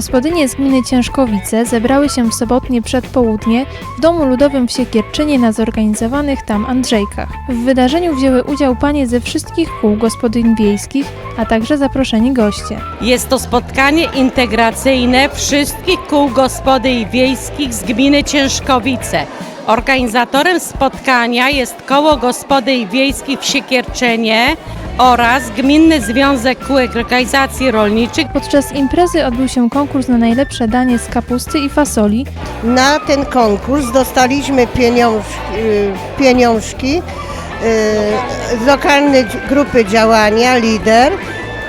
Gospodynie z gminy Ciężkowice zebrały się w sobotnie przedpołudnie w Domu Ludowym w Siekierczynie na zorganizowanych tam Andrzejkach. W wydarzeniu wzięły udział panie ze wszystkich kół gospodyń wiejskich, a także zaproszeni goście. Jest to spotkanie integracyjne wszystkich kół gospodyń wiejskich z gminy Ciężkowice. Organizatorem spotkania jest Koło Gospodyń Wiejskich w Siekierczynie oraz Gminny Związek Kółek Organizacji Rolniczych. Podczas imprezy odbył się konkurs na najlepsze danie z kapusty i fasoli, Na ten konkurs dostaliśmy pieniąż, y, pieniążki y, z lokalnej grupy działania Lider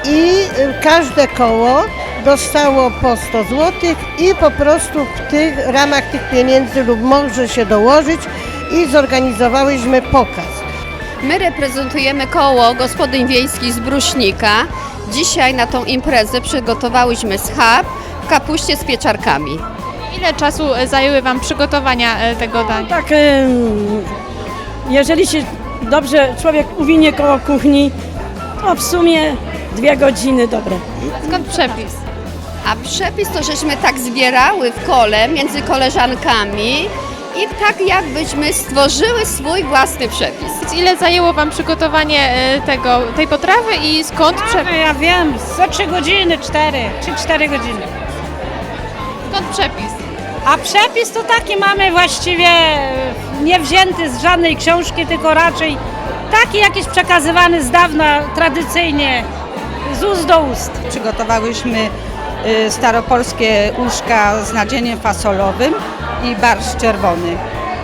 i y, każde koło dostało po 100 zł i po prostu w tych ramach tych pieniędzy lub może się dołożyć i zorganizowałyśmy pokaz. My reprezentujemy koło gospodyń wiejskich z Bruśnika. Dzisiaj na tą imprezę przygotowałyśmy schab w kapuście z pieczarkami. Ile czasu e, zajęły Wam przygotowania e, tego dania? Tak, jeżeli się dobrze człowiek uwinie koło kuchni, to w sumie dwie godziny dobre. Skąd przepis? A przepis to żeśmy tak zbierały w kole między koleżankami i tak jakbyśmy stworzyły swój własny przepis. Ile zajęło Wam przygotowanie e, tego, tej potrawy i skąd przepis? Ja wiem, za 3 godziny, 4, 3-4 godziny. Skąd przepis? A przepis to taki mamy właściwie e, nie wzięty z żadnej książki, tylko raczej taki jakiś przekazywany z dawna, tradycyjnie, z ust do ust. Przygotowałyśmy y, staropolskie uszka z nadzieniem fasolowym i barszcz czerwony.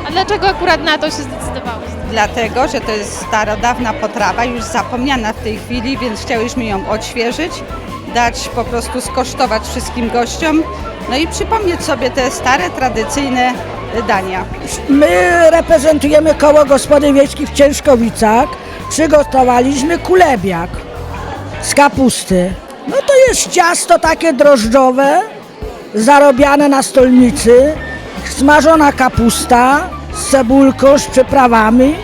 A dlaczego akurat na to się zdecydowałeś? Dlatego, że to jest starodawna potrawa, już zapomniana w tej chwili, więc chciałyśmy ją odświeżyć, dać po prostu skosztować wszystkim gościom, no i przypomnieć sobie te stare, tradycyjne dania. My reprezentujemy koło gospodyń wiejskich w Ciężkowicach. Przygotowaliśmy kulebiak z kapusty. No to jest ciasto takie drożdżowe, zarobiane na stolnicy, smażona kapusta z cebulką, z przyprawami.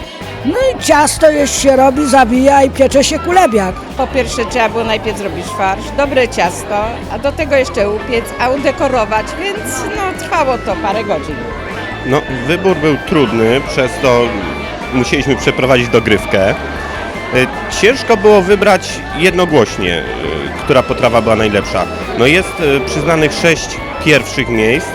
No i ciasto jest się robi, zawija i piecze się kulebiak. Po pierwsze trzeba było najpierw zrobić farsz, dobre ciasto, a do tego jeszcze upiec, a udekorować, więc no, trwało to parę godzin. No, wybór był trudny, przez to musieliśmy przeprowadzić dogrywkę. Y, Ciężko było wybrać jednogłośnie, y, która potrawa była najlepsza. No jest y, przyznanych sześć pierwszych miejsc.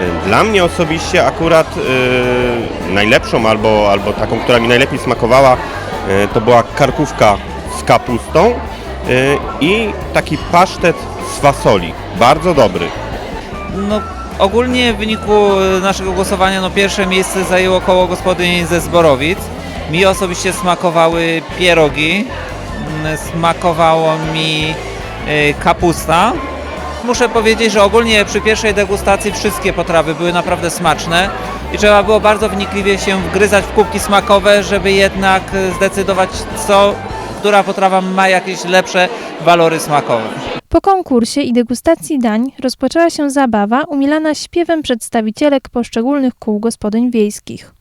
Y, Dla mnie osobiście akurat y, najlepszą albo, albo taką, która mi najlepiej smakowała, y, to była karkówka z kapustą i taki pasztet z fasoli. Bardzo dobry. No, ogólnie w wyniku naszego głosowania no, pierwsze miejsce zajęło koło gospodyń ze Zborowic. Mi osobiście smakowały pierogi, mm, smakowało mi kapusta. Muszę powiedzieć, że ogólnie przy pierwszej degustacji wszystkie potrawy były naprawdę smaczne i trzeba było bardzo wnikliwie się wgryzać w kubki smakowe, żeby jednak zdecydować, co, która potrawa ma jakieś lepsze walory smakowe. Po konkursie i degustacji dań rozpoczęła się zabawa umilana śpiewem przedstawicielek poszczególnych kół gospodyń wiejskich.